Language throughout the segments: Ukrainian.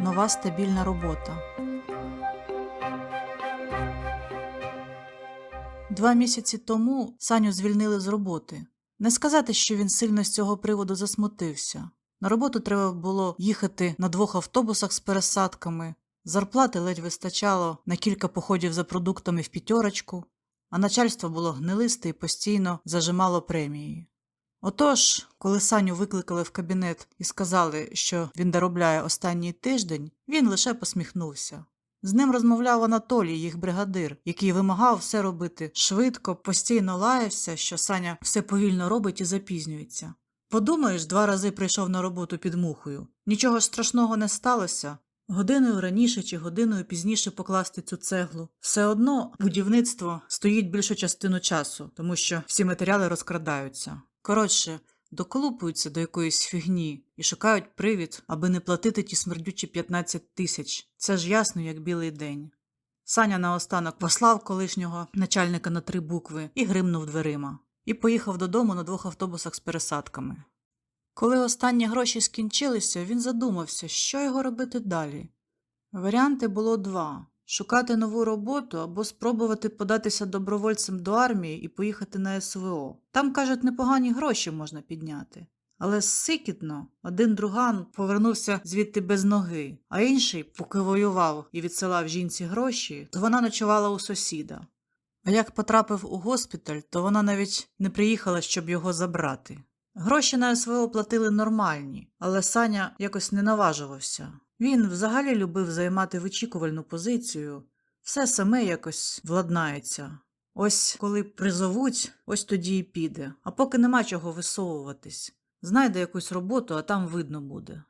Нова стабільна робота. Два місяці тому Саню звільнили з роботи. Не сказати, що він сильно з цього приводу засмутився. На роботу треба було їхати на двох автобусах з пересадками. Зарплати ледь вистачало на кілька походів за продуктами в п'ятерочку, а начальство було гнилисте і постійно зажимало премії. Отож, коли Саню викликали в кабінет і сказали, що він доробляє останній тиждень, він лише посміхнувся. З ним розмовляв Анатолій, їх бригадир, який вимагав все робити швидко, постійно лаявся, що Саня все повільно робить і запізнюється. Подумаєш, два рази прийшов на роботу під мухою. Нічого ж страшного не сталося. Годиною раніше чи годиною пізніше покласти цю цеглу. Все одно будівництво стоїть більшу частину часу, тому що всі матеріали розкрадаються. Коротше, доколупуються до якоїсь фігні і шукають привід, аби не платити ті смердючі 15 тисяч. Це ж ясно, як білий день. Саня наостанок послав колишнього начальника на три букви і гримнув дверима. І поїхав додому на двох автобусах з пересадками. Коли останні гроші скінчилися, він задумався, що його робити далі. Варіанти було два шукати нову роботу або спробувати податися добровольцем до армії і поїхати на СВО. Там, кажуть, непогані гроші можна підняти. Але сикітно один друган повернувся звідти без ноги, а інший, поки воював і відсилав жінці гроші, то вона ночувала у сусіда. А як потрапив у госпіталь, то вона навіть не приїхала, щоб його забрати. Гроші на СВО платили нормальні, але Саня якось не наважувався. Він взагалі любив займати вичікувальну позицію, все саме якось владнається. Ось коли призовуть, ось тоді і піде, а поки нема чого висовуватись. Знайде якусь роботу, а там видно буде.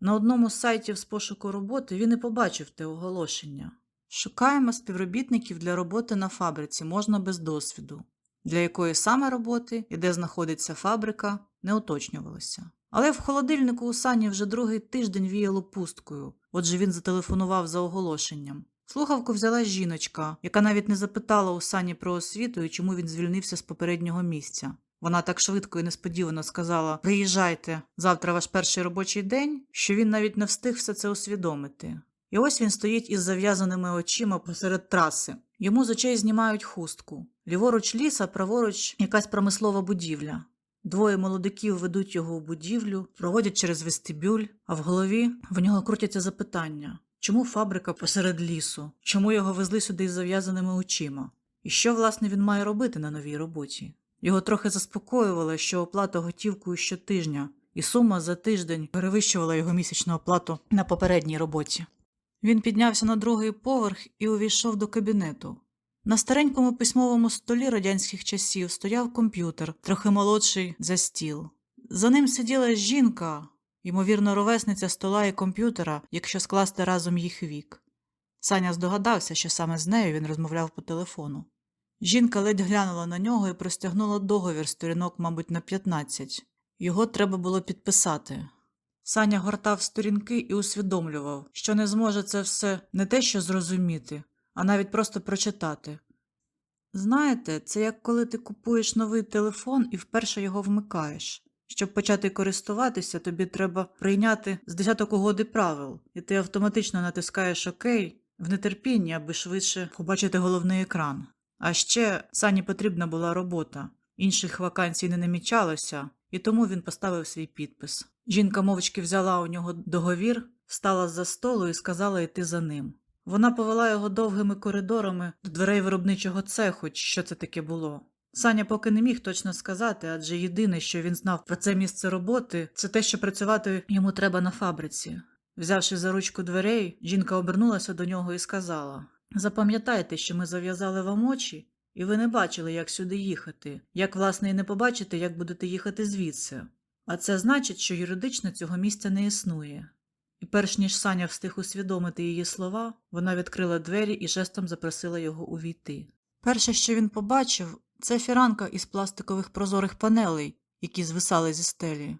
На одному з сайтів з пошуку роботи він і побачив те оголошення. Шукаємо співробітників для роботи на фабриці можна без досвіду. Для якої саме роботи і де знаходиться фабрика, не уточнювалося. Але в холодильнику у Сані вже другий тиждень віяло пусткою, отже він зателефонував за оголошенням. Слухавку взяла жіночка, яка навіть не запитала у Сані про освіту і чому він звільнився з попереднього місця. Вона так швидко і несподівано сказала Приїжджайте, завтра ваш перший робочий день, що він навіть не встиг все це усвідомити. І ось він стоїть із зав'язаними очима посеред траси. Йому з очей знімають хустку. Ліворуч ліса, праворуч якась промислова будівля. Двоє молодиків ведуть його у будівлю, проводять через вестибюль, а в голові в нього крутяться запитання чому фабрика посеред лісу, чому його везли сюди із зав'язаними очима, і що, власне, він має робити на новій роботі. Його трохи заспокоювало, що оплата готівкою щотижня, і сума за тиждень перевищувала його місячну оплату на попередній роботі. Він піднявся на другий поверх і увійшов до кабінету. На старенькому письмовому столі радянських часів стояв комп'ютер, трохи молодший за стіл. За ним сиділа жінка, ймовірно, ровесниця стола і комп'ютера, якщо скласти разом їх вік. Саня здогадався, що саме з нею він розмовляв по телефону. Жінка ледь глянула на нього і простягнула договір сторінок, мабуть, на 15. Його треба було підписати. Саня гортав сторінки і усвідомлював, що не зможе це все не те що зрозуміти, а навіть просто прочитати. Знаєте, це як коли ти купуєш новий телефон і вперше його вмикаєш. Щоб почати користуватися, тобі треба прийняти з десяток угоди правил, і ти автоматично натискаєш ОК в нетерпінні, аби швидше побачити головний екран. А ще Сані потрібна була робота, інших вакансій не намічалося, і тому він поставив свій підпис. Жінка мовчки взяла у нього договір, встала з-за столу і сказала йти за ним. Вона повела його довгими коридорами до дверей виробничого цеху, що це таке було. Саня поки не міг точно сказати, адже єдине, що він знав про це місце роботи, це те, що працювати йому треба на фабриці. Взявши за ручку дверей, жінка обернулася до нього і сказала Запам'ятайте, що ми зав'язали вам очі, і ви не бачили, як сюди їхати, як, власне, і не побачите, як будете їхати звідси. А це значить, що юридично цього місця не існує. І перш ніж Саня встиг усвідомити її слова, вона відкрила двері і жестом запросила його увійти. Перше, що він побачив, це фіранка із пластикових прозорих панелей, які звисали зі стелі.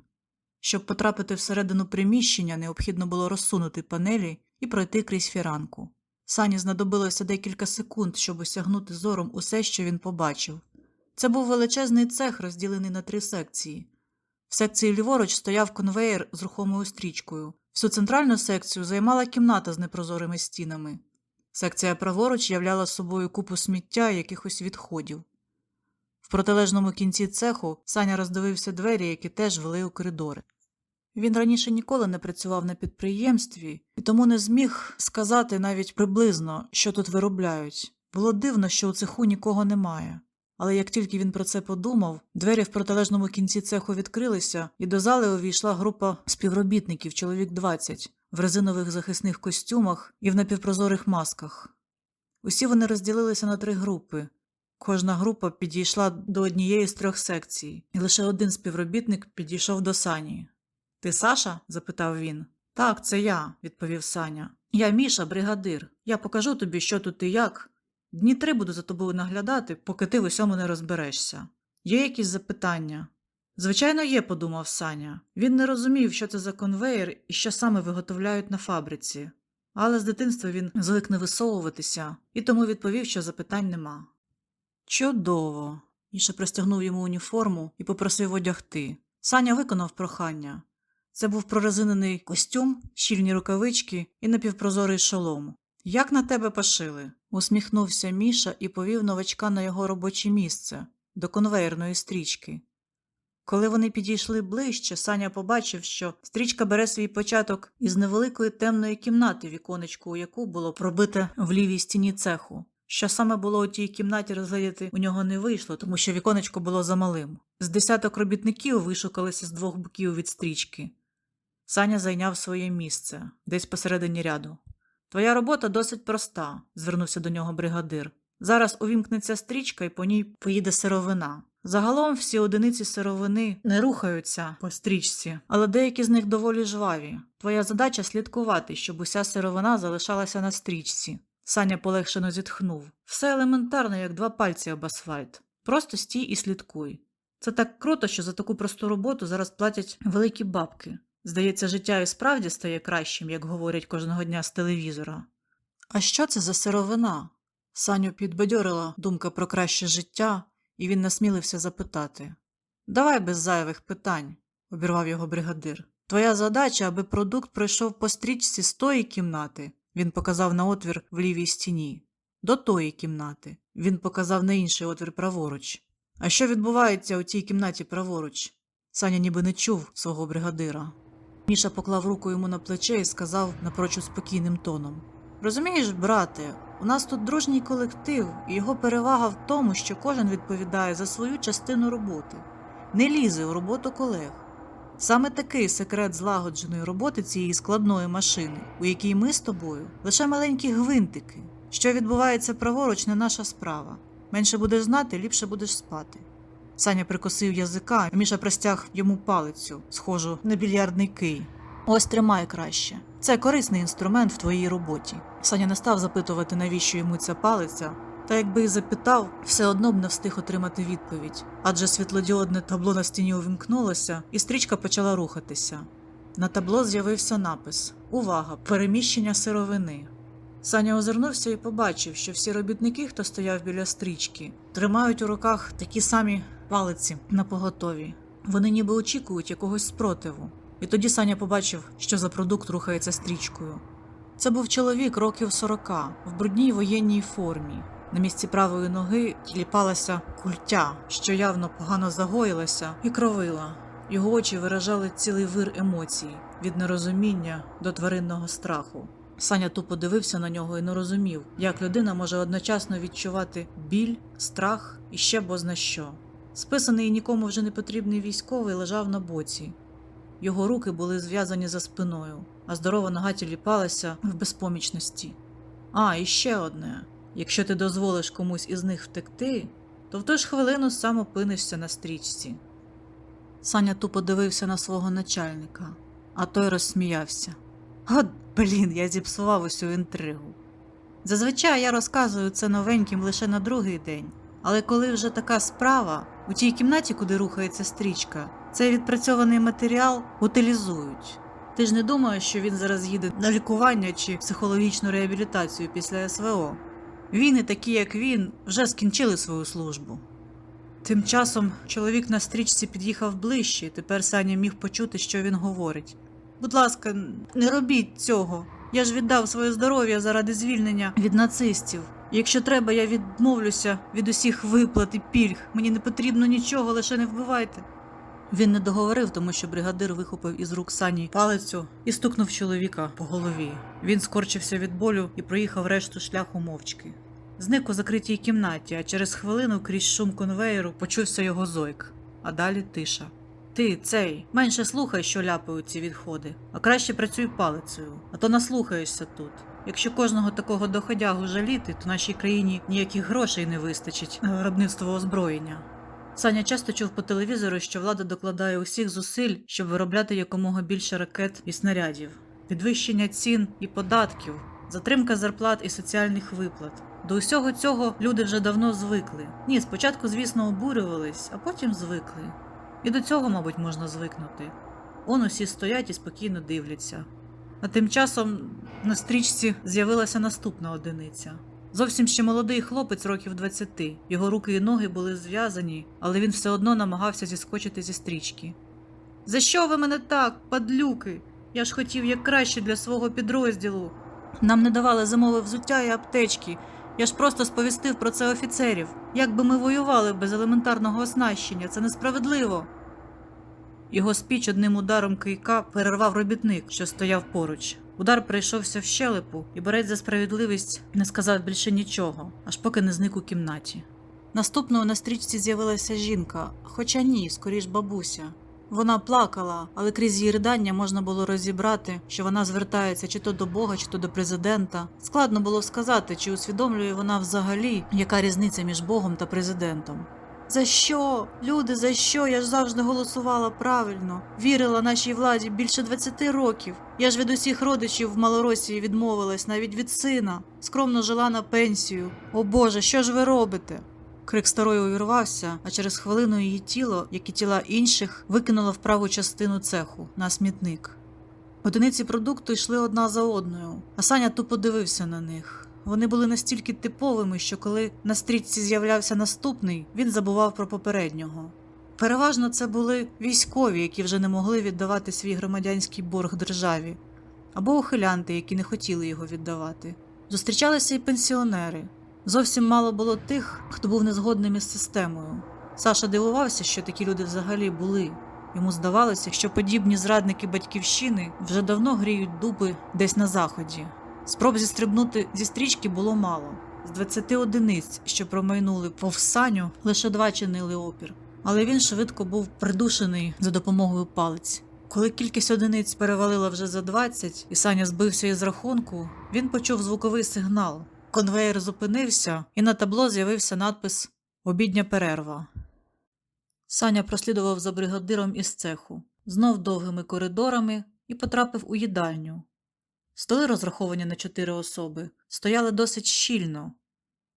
Щоб потрапити всередину приміщення, необхідно було розсунути панелі і пройти крізь фіранку. Сані знадобилося декілька секунд, щоб осягнути зором усе, що він побачив. Це був величезний цех, розділений на три секції. В секції ліворуч стояв конвеєр з рухомою стрічкою. Всю центральну секцію займала кімната з непрозорими стінами. Секція праворуч являла собою купу сміття і якихось відходів. В протилежному кінці цеху Саня роздивився двері, які теж вели у коридори. Він раніше ніколи не працював на підприємстві і тому не зміг сказати навіть приблизно, що тут виробляють. Було дивно, що у цеху нікого немає. Але як тільки він про це подумав, двері в протилежному кінці цеху відкрилися, і до зали увійшла група співробітників, чоловік 20, в резинових захисних костюмах і в напівпрозорих масках. Усі вони розділилися на три групи. Кожна група підійшла до однієї з трьох секцій, і лише один співробітник підійшов до Сані. Ти Саша? запитав він. Так, це я, відповів Саня. Я Міша, бригадир. Я покажу тобі, що тут і як. Дні три буду за тобою наглядати, поки ти в усьому не розберешся. Є якісь запитання? Звичайно, є, подумав Саня. Він не розумів, що це за конвеєр і що саме виготовляють на фабриці. Але з дитинства він звик не висовуватися і тому відповів, що запитань нема. Чудово. Міша простягнув йому уніформу і попросив одягти. Саня виконав прохання. Це був прорезинений костюм, щільні рукавички і напівпрозорий шолом. Як на тебе пошили? усміхнувся Міша і повів новачка на його робоче місце до конвейерної стрічки. Коли вони підійшли ближче, Саня побачив, що стрічка бере свій початок із невеликої темної кімнати, віконечко у яку було пробите в лівій стіні цеху. Що саме було у тій кімнаті розглядіти у нього не вийшло, тому що віконечко було замалим. З десяток робітників вишукалися з двох боків від стрічки. Саня зайняв своє місце десь посередині ряду. Твоя робота досить проста, звернувся до нього бригадир. Зараз увімкнеться стрічка і по ній поїде сировина. Загалом всі одиниці сировини не рухаються по стрічці, але деякі з них доволі жваві. Твоя задача слідкувати, щоб уся сировина залишалася на стрічці. Саня полегшено зітхнув. Все елементарно, як два пальці об асфальт. Просто стій і слідкуй. Це так круто, що за таку просту роботу зараз платять великі бабки. Здається, життя і справді стає кращим, як говорять кожного дня з телевізора. А що це за сировина? Саню підбадьорила думка про краще життя, і він насмілився запитати. Давай без зайвих питань, обірвав його бригадир. Твоя задача, аби продукт пройшов по стрічці з тої кімнати, він показав на отвір в лівій стіні, до тої кімнати, він показав на інший отвір праворуч. А що відбувається у тій кімнаті праворуч? Саня ніби не чув свого бригадира. Міша поклав руку йому на плече і сказав напрочуд спокійним тоном: Розумієш, брате, у нас тут дружній колектив, і його перевага в тому, що кожен відповідає за свою частину роботи, не лізе у роботу колег. Саме такий секрет злагодженої роботи цієї складної машини, у якій ми з тобою лише маленькі гвинтики. Що відбувається праворуч, не наша справа. Менше будеш знати, ліпше будеш спати. Саня прикосив язика, а Міша простяг йому палицю, схожу на більярдний кий. Ось тримай краще. Це корисний інструмент в твоїй роботі. Саня не став запитувати, навіщо йому ця палиця, та якби й запитав, все одно б не встиг отримати відповідь, адже світлодіодне табло на стіні увімкнулося, і стрічка почала рухатися. На табло з'явився напис Увага! Переміщення сировини. Саня озирнувся і побачив, що всі робітники, хто стояв біля стрічки, тримають у руках такі самі палиці на поготові. Вони ніби очікують якогось спротиву. І тоді Саня побачив, що за продукт рухається стрічкою. Це був чоловік років сорока в брудній воєнній формі. На місці правої ноги тіліпалася культя, що явно погано загоїлася і кровила. Його очі виражали цілий вир емоцій від нерозуміння до тваринного страху. Саня тупо дивився на нього і не розумів, як людина може одночасно відчувати біль, страх і ще бозна що. Списаний нікому вже не потрібний військовий лежав на боці. Його руки були зв'язані за спиною, а здорова нога тіліпалася в безпомічності. А, і ще одне: якщо ти дозволиш комусь із них втекти, то в ту ж хвилину сам опинишся на стрічці. Саня тупо дивився на свого начальника, а той розсміявся. От, блін, я зіпсував усю інтригу. Зазвичай я розказую це новеньким лише на другий день, але коли вже така справа, у тій кімнаті, куди рухається стрічка, цей відпрацьований матеріал утилізують. Ти ж не думаєш, що він зараз їде на лікування чи психологічну реабілітацію після СВО. Він і такі, як він, вже скінчили свою службу. Тим часом чоловік на стрічці під'їхав ближче, і тепер Саня міг почути, що він говорить. Будь ласка, не робіть цього. Я ж віддав своє здоров'я заради звільнення від нацистів. Якщо треба, я відмовлюся від усіх виплат і пільг. Мені не потрібно нічого, лише не вбивайте. Він не договорив, тому що бригадир вихопив із рук сані палицю і стукнув чоловіка по голові. Він скорчився від болю і проїхав решту шляху мовчки. Зник у закритій кімнаті, а через хвилину крізь шум конвеєру почувся його зойк, а далі тиша. Ти, цей, менше слухай, що ляпають ці відходи, а краще працюй палицею, а то наслухаєшся тут. Якщо кожного такого доходягу жаліти, то нашій країні ніяких грошей не вистачить на виробництво озброєння. Саня часто чув по телевізору, що влада докладає усіх зусиль, щоб виробляти якомога більше ракет і снарядів, підвищення цін і податків, затримка зарплат і соціальних виплат. До усього цього люди вже давно звикли. Ні, спочатку, звісно, обурювались, а потім звикли. І до цього, мабуть, можна звикнути. Он усі стоять і спокійно дивляться. А тим часом на стрічці з'явилася наступна одиниця. Зовсім ще молодий хлопець років 20. Його руки і ноги були зв'язані, але він все одно намагався зіскочити зі стрічки. За що ви мене так, падлюки? Я ж хотів як краще для свого підрозділу. Нам не давали зимове взуття і аптечки. Я ж просто сповістив про це офіцерів. Як би ми воювали без елементарного оснащення, це несправедливо. Його спіч одним ударом кийка перервав робітник, що стояв поруч. Удар прийшовся в щелепу, і борець за справедливість не сказав більше нічого, аж поки не зник у кімнаті. Наступною на стрічці з'явилася жінка, хоча ні, скоріш бабуся. Вона плакала, але крізь її ридання можна було розібрати, що вона звертається чи то до Бога, чи то до президента. Складно було сказати, чи усвідомлює вона взагалі, яка різниця між Богом та президентом. За що? Люди, за що? Я ж завжди голосувала правильно, вірила нашій владі більше 20 років. Я ж від усіх родичів в Малоросії відмовилась, навіть від сина. Скромно жила на пенсію. О Боже, що ж ви робите? Крик старої увірвався, а через хвилину її тіло, як і тіла інших, викинуло в праву частину цеху на смітник. Одиниці продукту йшли одна за одною, а Саня тупо дивився на них. Вони були настільки типовими, що коли на стрічці з'являвся наступний, він забував про попереднього. Переважно це були військові, які вже не могли віддавати свій громадянський борг державі, або ухилянти, які не хотіли його віддавати. Зустрічалися і пенсіонери. Зовсім мало було тих, хто був незгодним із системою. Саша дивувався, що такі люди взагалі були. Йому здавалося, що подібні зрадники батьківщини вже давно гріють дуби десь на заході. Спроб зістрибнути зі стрічки було мало. З 20 одиниць, що промайнули повз саню, лише два чинили опір. Але він швидко був придушений за допомогою палиць. Коли кількість одиниць перевалила вже за 20, і Саня збився із рахунку, він почув звуковий сигнал. Конвейер зупинився, і на табло з'явився надпис Обідня перерва. Саня прослідував за бригадиром із цеху, знов довгими коридорами і потрапив у їдальню. Столи, розраховані на чотири особи, стояли досить щільно.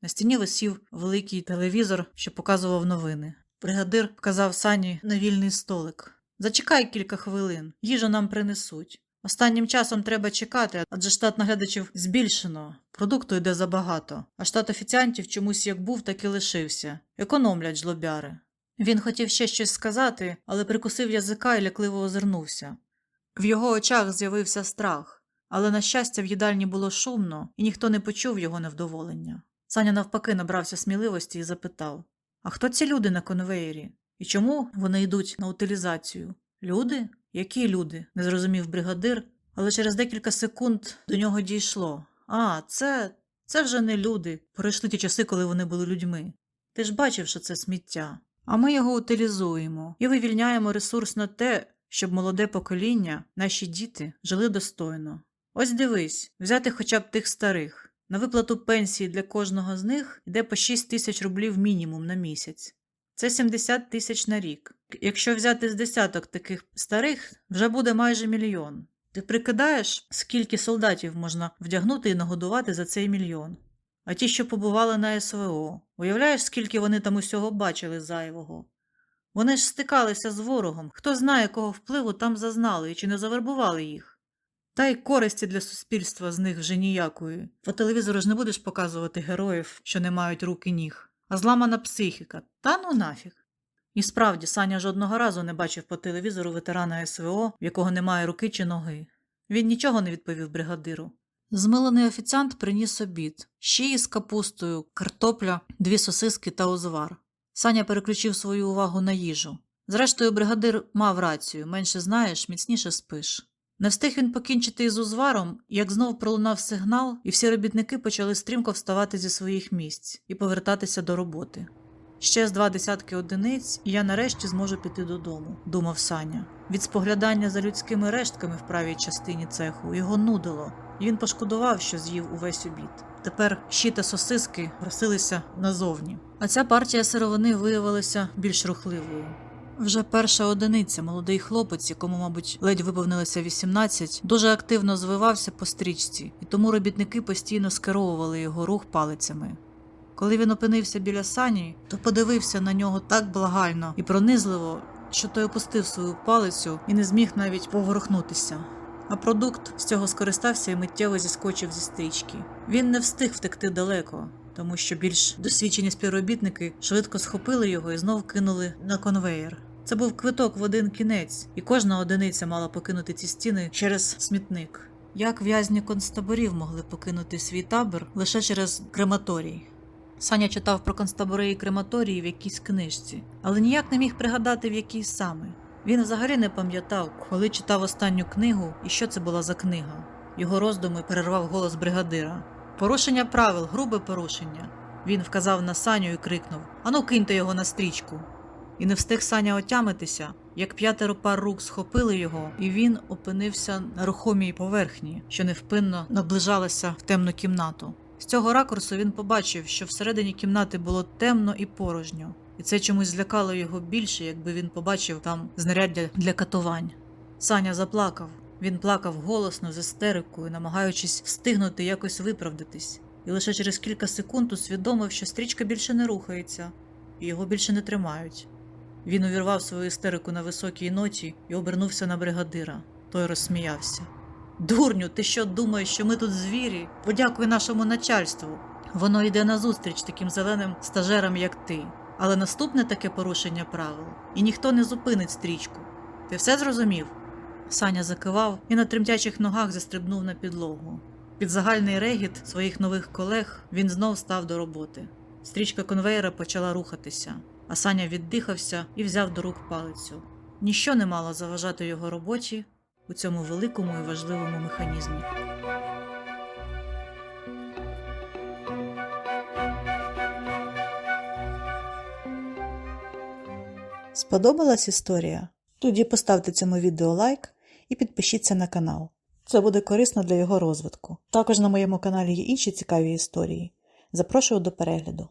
На стіні висів великий телевізор, що показував новини. Бригадир вказав Сані на вільний столик. Зачекай кілька хвилин, їжу нам принесуть. Останнім часом треба чекати, адже штат наглядачів збільшено, продукту йде забагато, а штат офіціантів чомусь як був, так і лишився. Економлять жлобяри. Він хотів ще щось сказати, але прикусив язика і лякливо озирнувся. В його очах з'явився страх, але, на щастя, в їдальні було шумно, і ніхто не почув його невдоволення. Саня навпаки набрався сміливості і запитав: А хто ці люди на конвеєрі? І чому вони йдуть на утилізацію? Люди? Які люди? не зрозумів бригадир, але через декілька секунд до нього дійшло. А, це. це вже не люди. Пройшли ті часи, коли вони були людьми. Ти ж бачив, що це сміття. А ми його утилізуємо і вивільняємо ресурс на те, щоб молоде покоління, наші діти, жили достойно. Ось дивись, взяти хоча б тих старих. На виплату пенсії для кожного з них йде по 6 тисяч рублів мінімум на місяць. Це 70 тисяч на рік. Якщо взяти з десяток таких старих, вже буде майже мільйон. Ти прикидаєш, скільки солдатів можна вдягнути і нагодувати за цей мільйон? А ті, що побували на СВО, уявляєш, скільки вони там усього бачили зайвого? Вони ж стикалися з ворогом, хто знає, якого впливу там зазнали і чи не завербували їх. Та й користі для суспільства з них вже ніякої. По телевізору ж не будеш показувати героїв, що не мають рук і ніг. а зламана психіка. Та ну нафіг. І справді, Саня жодного разу не бачив по телевізору ветерана СВО, в якого немає руки чи ноги. Він нічого не відповів бригадиру. Змилений офіціант приніс обід, щі з капустою, картопля, дві сосиски та узвар. Саня переключив свою увагу на їжу. Зрештою, бригадир мав рацію менше знаєш, міцніше спиш. Не встиг він покінчити із узваром, як знов пролунав сигнал, і всі робітники почали стрімко вставати зі своїх місць і повертатися до роботи. Ще з два десятки одиниць, і я нарешті зможу піти додому, думав Саня. Від споглядання за людськими рештками в правій частині цеху його нудило, і він пошкодував, що з'їв увесь обід. Тепер щі та сосиски просилися назовні. А ця партія сировини виявилася більш рухливою. Вже перша одиниця, молодий хлопець, якому, мабуть, ледь виповнилося 18, дуже активно звивався по стрічці, і тому робітники постійно скеровували його рух палицями. Коли він опинився біля сані, то подивився на нього так благально і пронизливо, що той опустив свою палицю і не зміг навіть поворухнутися. А продукт з цього скористався і миттєво зіскочив зі стрічки. Він не встиг втекти далеко, тому що більш досвідчені співробітники швидко схопили його і знов кинули на конвеєр. Це був квиток в один кінець, і кожна одиниця мала покинути ці стіни через смітник. Як в'язні концтаборів могли покинути свій табір лише через крематорій. Саня читав про концтабори і крематорії в якійсь книжці, але ніяк не міг пригадати, в якій саме. Він взагалі не пам'ятав, коли читав останню книгу і що це була за книга. Його роздуми перервав голос бригадира. Порушення правил, грубе порушення. Він вказав на Саню і крикнув Ану, киньте його на стрічку. І не встиг Саня отямитися, як п'ятеро пар рук схопили його, і він опинився на рухомій поверхні, що невпинно наближалася в темну кімнату. З цього ракурсу він побачив, що всередині кімнати було темно і порожньо, і це чомусь злякало його більше, якби він побачив там знаряддя для катувань. Саня заплакав. Він плакав голосно з істерикою, намагаючись встигнути якось виправдатись, і лише через кілька секунд усвідомив, що стрічка більше не рухається, і його більше не тримають. Він увірвав свою істерику на високій ноті і обернувся на бригадира. Той розсміявся. Дурню, ти що думаєш, що ми тут звірі? Подякуй нашому начальству. Воно йде назустріч таким зеленим стажерам, як ти. Але наступне таке порушення правил, і ніхто не зупинить стрічку. Ти все зрозумів? Саня закивав і на тремтячих ногах застрибнув на підлогу. Під загальний регіт своїх нових колег він знов став до роботи. Стрічка конвейера почала рухатися, а Саня віддихався і взяв до рук палицю. Ніщо не мало заважати його роботі у цьому великому і важливому механізмі. Сподобалась історія? Тоді поставте цьому відео лайк і підпишіться на канал. Це буде корисно для його розвитку. Також на моєму каналі є інші цікаві історії. Запрошую до перегляду.